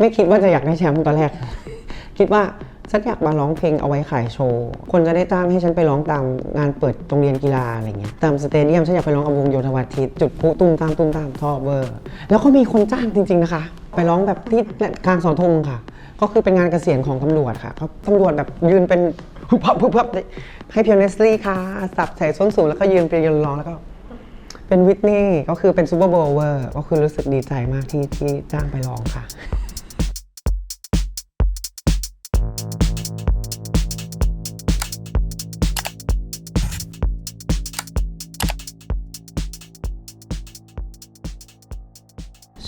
ไม่คิดว่าจะอยากได้แชมป์ตอนแรก คิดว่าฉันอยากมาร้องเพลงเอาไว้ขายโชว์ คนจะได้จ้างให้ฉันไปร้องตามงานเปิดโรงเรียนกีฬาอะไรเงี้ย ตามสเตเดียมฉันอยากไปร้องกับวงโยธวาทิตจุดพลุตุ้มตามตุ้มตามทอเวอร์ แล้วก็มีคนจ้างจริง ๆนะคะ ไปร้องแบบที่กลางเสาธงค่ะ ก็คือเป็นงานเกษียณของตำรวจค่ะเขาตำรวจแบบยืนเป็นพุบพับพุบพับให้เพียวเนสลี่ค่ะ สับใส่ส้นสูงแล้วก็ยืนไปยืนร้องแล้วก็เป็นวิทนี่ก็คือเป็นซูเปอร์โบว์เวอร์ก็คือรู้สึกดีใจมากที่ที่จ้างไปร้องค่ะ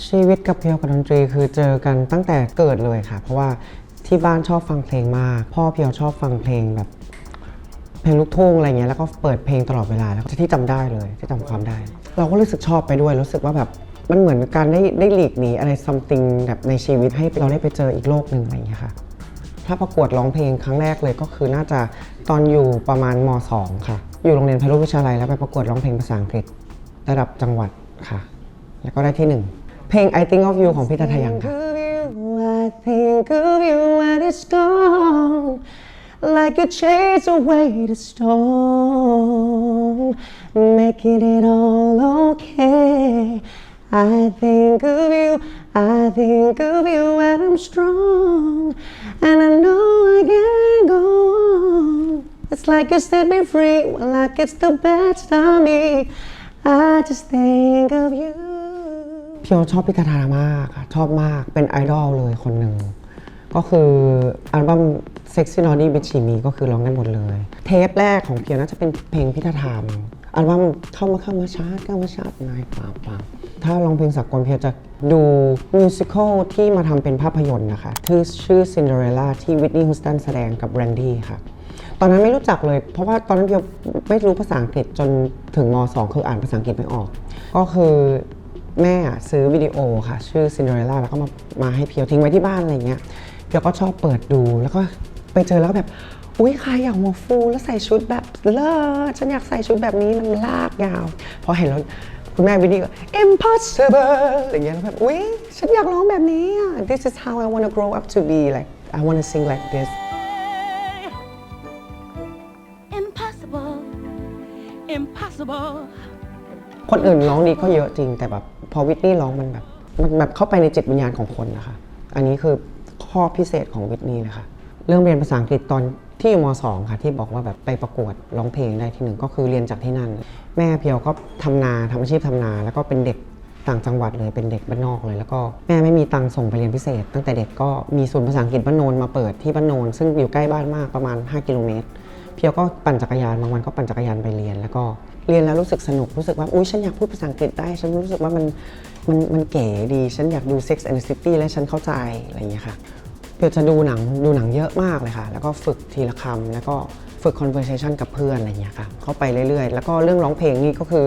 ชีวิตกับเพียวกับดนตรีคือเจอกันตั้งแต่เกิดเลยค่ะ เพราะว่าที่บ้านชอบฟังเพลงมาก พ่อเพียวชอบฟังเพลงแบบเพลงลูกทุ่งอะไรเงี้ยแล้วก็เปิดเพลงตลอดเวลาแล้วก็ที่จำได้เลยที่จำความได้ เราก็รู้สึกชอบไปด้วยรู้สึกว่าแบบมันเหมือนการได้ได้หลีกหนีอะไร something แบบในชีวิตให้เราได้ไปเจออีกโลกหนึ่งอะไรอย่างเงี้ยค่ะถ้าประกวดร้องเพลงครั้งแรกเลยก็คือน่าจะตอนอยู่ประมาณม 2 ค่ะ อยู่โรงเรียนพารุวิชาลัยแล้วไปประกวดร้องเพลงภาษาอังกฤษ ระดับจังหวัดค่ะ แล้วก็ได้ที่หนึ่ง เพลง I Think of You ของพี่ทัทยังค่ะ I think of you when it's gone like you chase away the storm making it all okay I think of you I think of you when I'm strong and I know I can go on it's like you set me free when life gets the best of me I just think of you พี่โอชอบพี่คาทามากค่ะชอบมากเป็นไอดอลเลยคนหนึ่ง ก็คืออัลบั้ม Sexy Naughty Bitchy Me ก็คือร้องกันหมดเลย เทปแรกของเพียน่าจะเป็นเพลงพิธาธรรมอัลบั้มเข้ามาเข้ามาชาร์จเข้ามาชาร์จนายปาปาถ้าร้องเพลงสากลเพียจะดูมิวสิควลที่มาทำเป็นภาพยนตร์นะคะที่ชื่อ Cinderella ที่วิทนีย์ฮูสตันแสดงกับแรนดี้ค่ะตอนนั้นไม่รู้จักเลย เพราะว่าตอนนั้นเพียไม่รู้ภาษาอังกฤษจนถึงม 2 คืออ่านภาษาอังกฤษไม่ออก ก็คือ แม่อะซื้อวิดีโอค่ะ ชื่อ Cinderella แล้วก็มามาให้เพียวทิ้งไว้ที่บ้านอะไรเงี้ยเพียวก็ชอบเปิดดูแล้วก็ไปเจอแล้วก็แบบ อุ้ยใครอยากหัวฟูแล้วใส่ชุดแบบเลิศฉันอยากใส่ชุดแบบนี้มันลากยาวพอเห็นแล้วคุณแม่วินนี่ก็ impossible อะไรเงี้ยแล้วแบบอุ้ยฉันอยากร้องแบบนี้อะ this is how I want to grow up to be like I want to sing like this คนอื่นร้องดีก็เยอะจริง แต่แบบพอวิทนี่ร้องมันแบบมันแบบเข้าไปในจิตวิญญาณของคนนะคะ อันนี้คือข้อพิเศษของวิทนี่เลยค่ะเรื่องเรียนภาษาอังกฤษตอนที่อยู่ม .2 ค่ะที่บอกว่าแบบไปประกวดร้องเพลงได้ที่หนึ่งก็คือเรียนจากที่นั่น แม่เพียวก็ทำนาทำอาชีพทำนา แล้วก็เป็นเด็กต่างจังหวัดเลยเป็นเด็กบ้านนอกเลย แล้วก็แม่ไม่มีตังค์ส่งไปเรียนพิเศษ ตั้งแต่เด็กก็มีศูนย์ภาษาอังกฤษบ้านโนนมาเปิดที่บ้านโนนซึ่งอยู่ใกล้บ้านมากประมาณ 5 กิโลเมตร เพียวก็ปั่นจักรยานบางวันก็ปั่นจักรยานไปเรียน แล้วก็เรียนแล้วรู้สึกสนุกรู้สึกว่าอุ้ยฉันอยากพูดภาษาอังกฤษได้ ฉันรู้สึกว่ามันมันมันเก๋ดี ฉันอยากดู Sex and the City และฉันเข้าใจอะไรอย่างเงี้ยค่ะเพียวจะดูหนังดูหนังเยอะมากเลยค่ะ แล้วก็ฝึกทีละคำแล้วก็ฝึก conversation กับเพื่อนอะไรอย่างเงี้ยค่ะเข้าไปเรื่อยๆ แล้วก็เรื่องร้องเพลงนี่ก็คือ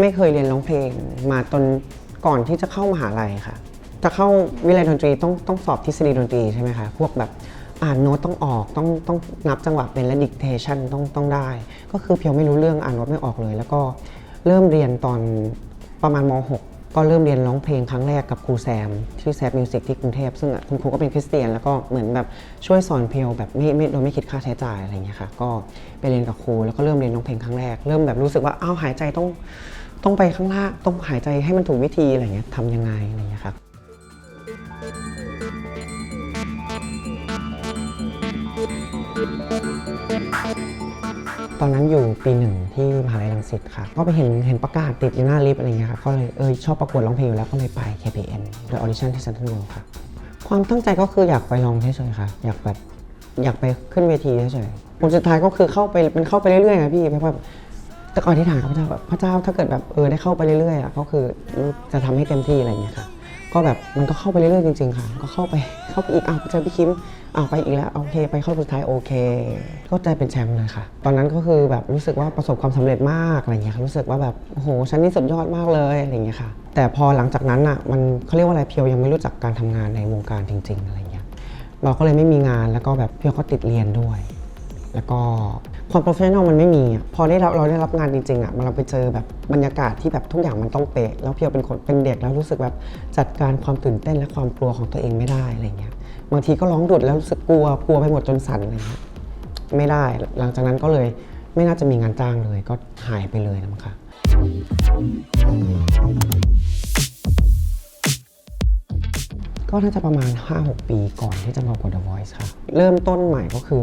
ไม่เคยเรียนร้องเพลงมาจนก่อนที่จะเข้ามหาลัยค่ะจะเข้าวิทยาลัยดนตรีต้องต้องสอบทฤษฎีดนตรีใช่ไหมคะพวกแบบ อ่านโน้ตต้องออกต้องต้องนับจังหวะเป็นและดิกเทชันต้องต้องได้ ก็คือเพียวไม่รู้เรื่องอ่านโน้ตไม่ออกเลย แล้วก็เริ่มเรียนตอนประมาณม .6 ก็เริ่มเรียนร้องเพลงครั้งแรกกับครูแซม ที่แซมมิวสิกที่กรุงเทพ ซึ่งคุณครูก็เป็นคริสเตียน แล้วก็เหมือนแบบช่วยสอนเพียวแบบไม่ไม่โดยไม่คิดค่าใช้จ่ายอะไรเงี้ยค่ะ ก็ไปเรียนกับครูแล้วก็เริ่มเรียนร้องเพลงครั้งแรก เริ่มแบบรู้สึกว่าอ้าวหายใจต้องต้องไปข้างล่างต้องหายใจให้มันถูกวิธีอะไรเงี้ยทำยังไงอะไรเงี้ยครั ตอนนั้นอยู่ปีหนึ่งที่มหาลัยรังสิตค่ะ ก็ไปเห็นเห็นประกาศติดอยู่หน้าลิฟต์อะไรเงี้ยค่ะก็เลยเออชอบประกวดร้องเพลงอยู่แล้วก็เลยไป KPN โดยออดิชั่นที่เซนทรัลเวิลด์ค่ะ ความตั้งใจก็คืออยากไปลองเฉยๆค่ะ อยากแบบอยากไปขึ้นเวทีเฉยๆผลสุดท้ายก็คือเข้าไปมันเข้าไปเรื่อยๆนะพี่เพราะว่าแต่ก่อนที่ถามพระเจ้าแบบพระเจ้าถ้าเกิดแบบเออได้เข้าไปเรื่อยๆอะก็คือจะทำให้เต็มที่อะไรเงี้ยค่ะ ก็แบบมันก็เข้าไปเรื่อยๆจริงๆค่ะ ก็เข้าไปเข้าไปอีกอ้าวเจอพี่คิมอ้าวไปอีกแล้วโอเค ไปเข้าสุดท้ายโอเค ก็ใจเป็นแชมป์เลยค่ะ ตอนนั้นก็คือแบบรู้สึกว่าประสบความสำเร็จมากอะไรเงี้ยรู้สึกว่าแบบโอ้โหฉันนี่สุดยอดมากเลยอะไรเงี้ยค่ะ แต่พอหลังจากนั้นอะมันเขาเรียกว่าอะไรเพียวยังไม่รู้จักการทำงานในวงการจริง ๆ อะไรเงี้ยเราก็เลยไม่มีงานแล้วก็แบบเพียวก็ติดเรียนด้วย แล้วก็ ความโปรเฟชชั่นอลมันไม่มีอะพอได้รับเราได้รับงานจริงๆอะมันเราไปเจอแบบบรรยากาศที่แบบทุกอย่างมันต้องเป๊ะแล้วเพียวเป็นคนเป็นเด็กแล้วรู้สึกแบบจัดการความตื่นเต้นและความกลัวของตัวเองไม่ได้อะไรเงี้ยบางทีก็ร้องดุดแล้วรู้สึกกลัวกลัวไปหมดจนสั่นอะไรเงี้ยไม่ได้ หลังจากนั้นก็เลยไม่น่าจะมีงานจ้างเลย ก็หายไปเลยนะคะ ก็น่าจะประมาณ 5-6 ปีก่อนที่จะมาประกวด The Voice ค่ะ เริ่มต้นใหม่ก็คือ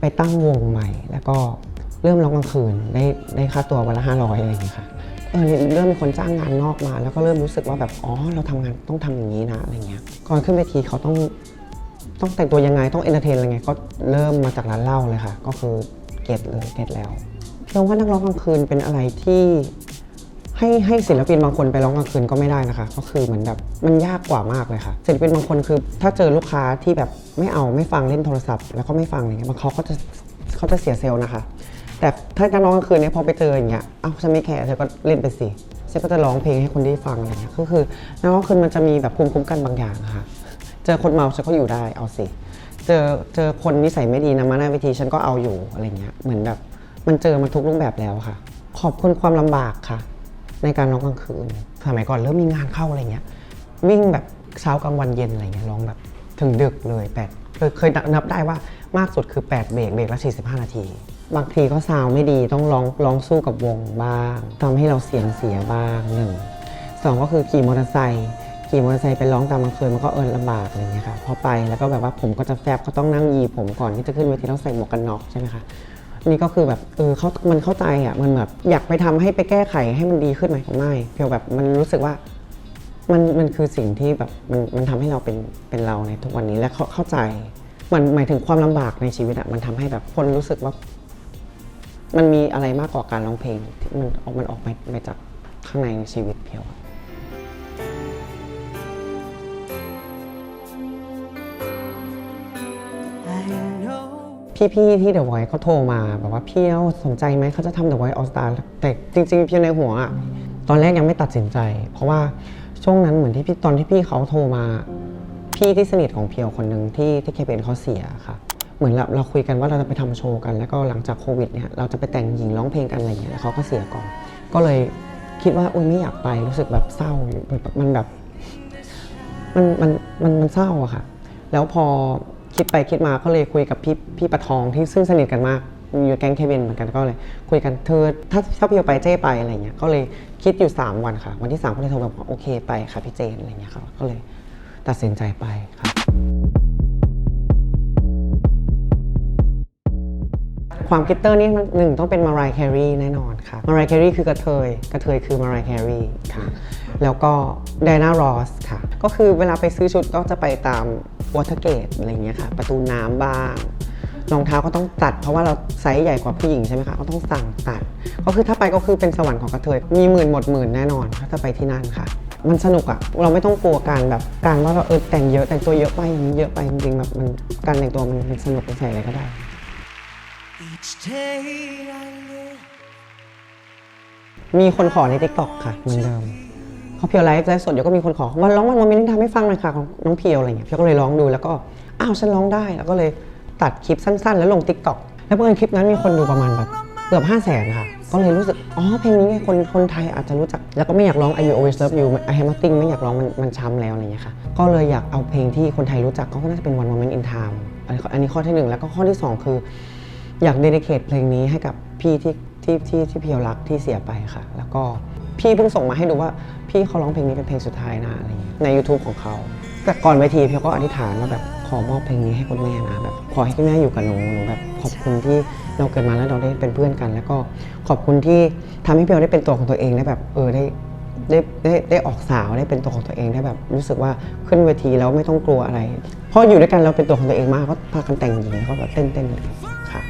ไปตั้งวงใหม่ แล้วก็เริ่มร้องกลางคืนได้ได้ค่าตัววันละ 500 อะไรอย่างเงี้ยค่ะเออเริ่มมีคนจ้างงานนอกมา แล้วก็เริ่มรู้สึกว่าแบบอ๋อเราทำงานต้องทำอย่างนี้นะอะไรเงี้ยก่อนขึ้นเวทีเขาต้องต้องแต่งตัวยังไงต้องเอนเตอร์เทนอะไรไงก็เริ่มมาจากร้านเหล้าเลยค่ะ ก็คือเก็ตเลยเก็ตแล้วเพียงว่านักร้องกลางคืนเป็นอะไรที่ ให้ให้ศิลปินบางคนไปร้องกลางคืนก็ไม่ได้นะคะ ก็คือเหมือนแบบมันยากกว่ามากเลยค่ะศิลปินบางคนคือถ้าเจอลูกค้าที่แบบไม่เอาไม่ฟังเล่นโทรศัพท์ แล้วก็ไม่ฟังอะไรเงี้ยบางเขาก็จะเขาจะเสียเซลล์นะคะ แต่ถ้าการร้องกลางคืนเนี่ยพอไปเจออย่างเงี้ยเอ้าฉันไม่แคร์เธอก็เล่นไปสิฉันก็จะร้องเพลงให้คนได้ฟังอะไรเงี้ยก็คือนักร้องกลางคืนมันจะมีแบบภูมิคุ้มกันบางอย่างะค่ะ เจอคนเมาฉันก็อยู่ได้เอาสิเจอเจอคนนิสัยไม่ดีนะมาหน้าเวทีฉันก็เอาอยู่อะไรเงี้ยเหมือนแบบมันเจอมาทุกรูปแบบแล้วค่ะ ขอบคุณความลำบากค่ะ ในการร้องกลางคืน สมัยก่อนเริ่มมีงานเข้าอะไรเงี้ย วิ่งแบบเช้ากลางวันเย็นอะไรเงี้ยร้องแบบถึงดึกเลยแปดเคยเคยนับได้ว่ามากสุดคือ 8 เบรกเบรกละ45 นาที บางทีก็ซาวด์ไม่ดีต้องร้องร้องสู้กับวงบ้างทำให้เราเสียงเสียบ้างหนึ่งสองก็คือขี่มอเตอร์ไซค์ขี่มอเตอร์ไซค์ไปร้องตามกลางคืนมันก็เอินลำบากอะไรเงี้ยค่ะพอไปแล้วก็แบบว่าผมก็จะแฟบก็ต้องนั่งยีผมก่อนที่จะขึ้นเวทีต้องใส่หมวกกันน็อกใช่ไหมคะ นี่ก็คือแบบเออเขามันเข้าใจอะมันแบบอยากไปทำให้ไปแก้ไขให้มันดีขึ้นไหมไม่เพียวแบบมันรู้สึกว่ามันมันคือสิ่งที่แบบมันมันทำให้เราเป็นเป็นเราในทุกวันนี้และเขาเข้าใจมันหมายถึงความลำบากในชีวิตอะมันทำให้แบบคนรู้สึกว่า มันมีอะไรมากกว่าการร้องเพลงที่มันออกมันออกมามาจากข้างในชีวิตเพียวอะ พี่ๆที่ The Voice เขาโทรมาแบบว่าพี่เอ้าสนใจไหมเขาจะทำ The Voice All Star แต่จริงๆเพียวในหัวอะตอนแรกยังไม่ตัดสินใจ เพราะว่าช่วงนั้นเหมือนที่พี่ตอนที่พี่เขาโทรมา พี่ที่สนิทของเพียวคนหนึ่งที่ที่เคเป็นเขาเสียค่ะ เหมือนเราเราคุยกันว่าเราจะไปทำโชว์กัน แล้วก็หลังจากโควิดเนี่ยเราจะไปแต่งหญิงร้องเพลงกันอะไรอย่างเงี้ยแล้วเขาก็เสียก่อนก็เลยคิดว่าอุ้ยไม่อยากไปรู้สึกแบบเศร้าอยู่มันแบบมันมันมันมันเศร้าอะค่ะ แล้วพอ คิดไปคิดมาก็เลยคุยกับพี่พี่ประทองที่ซึ่งสนิทกันมากอยู่แก๊งเควินเหมือนกันก็เลย คุยกันเธอถ้าถ้าพี่ไปเจ้ไปอะไรเงี้ยก็เลยคิดอยู่ 3 วันค่ะ วันที่ 3 ก็เลยโทรมาบอกโอเคไปค่ะพี่เจนอะไรเงี้ยค่ะก็เลยตัดสินใจไปค่ะความคิดเตอร์นี่หนึ่งต้องเป็นมารายแครีแน่นอนค่ะมารายแครีคือกระเทย กระเทยคือมารายแครีค่ะ แล้วก็ไดนารอสค่ะ ก็คือเวลาไปซื้อชุดก็จะไปตาม วอเตอร์เกตอะไรเงี้ยค่ะ ประตูน้ำบ้างรองเท้าก็ต้องตัด เพราะว่าเราไซส์ใหญ่กว่าผู้หญิงใช่ไหมคะ ก็ต้องสั่งตัด ก็คือถ้าไปก็คือเป็นสวรรค์ของกระเทย มีหมื่นหมดหมื่นแน่นอนถ้าจะไปที่นั่นค่ะ มันสนุกอะเราไม่ต้องกลัวการแบบการว่าเราเออแต่งเยอะแต่งตัวเยอะไปอย่างนี้เยอะไปจริงๆแบบมันการแต่งตัวมันมันสนุกมันใส่อะไรก็ได้ Each day I live มีคนขอใน t ิ k t o k ค่ะเหมือนเดิม เขาเพียวไลฟ์ไลฟ์สดเดี๋ยวก็มีคนขอวันร้องวันโมเมนต์ทำให้ฟังหน่อยค่ะของน้องเพียวอะไรเงี้ยเพียวก็เลยร้องดูแล้วก็อ้าวฉันร้องได้แล้วก็เลยตัดคลิปสั้น ๆ แล้วลง t ิ k t o k แล้วเพื่อนคลิปนั้นมีคนดูประมาณแบบเกือบ5 0 0แสนค่ะ ก็เลยรู้สึก อ๋อ เพลงนี้คนคนไทยอาจจะรู้จัก แล้วก็ไม่อยากร้อง I Will Always Love You I Have Nothing ไม่อยากร้องมันมันช้ำแล้วอะไรเงี้ยค่ะ ก็เลยอยากเอาเพลงที่คนไทยรู้จัก ก็น่าจะเป็น One Moment in Time อันนี้ข้ออันนี้ข้อที่หนึ่งแล้วก็ข้อที่สองคือ อยากเดดิเคทเพลงนี้ให้กับพี่ที่ที่ที่ที่เพียวรักที่เสียไปค่ะ แล้วก็ พี่เพิ่งส่งมาให้ดูว่าพี่เขาร้องเพลงนี้เป็นเพลงสุดท้ายนะอะไรเงี้ยใน YouTube ของเขา แต่ก่อนเวทีพียวก็อธิษฐานว่าแบบขอมอบเพลงนี้ให้คุณแม่นะแบบขอให้คุณแม่อยู่กับหนูหนูแบบขอบคุณที่เราเกิดมาแล้วเราได้เป็นเพื่อนกัน แล้วก็ขอบคุณที่ทำให้พียวได้เป็นตัวของตัวเองได้แบบเออได้ได้ได้ได้ออกสาวได้เป็นตัวของตัวเองได้แบบ รู้สึกว่าขึ้นเวทีแล้วไม่ต้องกลัวอะไร เพราะอยู่ด้วยกันเราเป็นตัวของตัวเองมากก็พากันแต่งหญิงแล้วก็แบบเต้นๆเลยค่ะ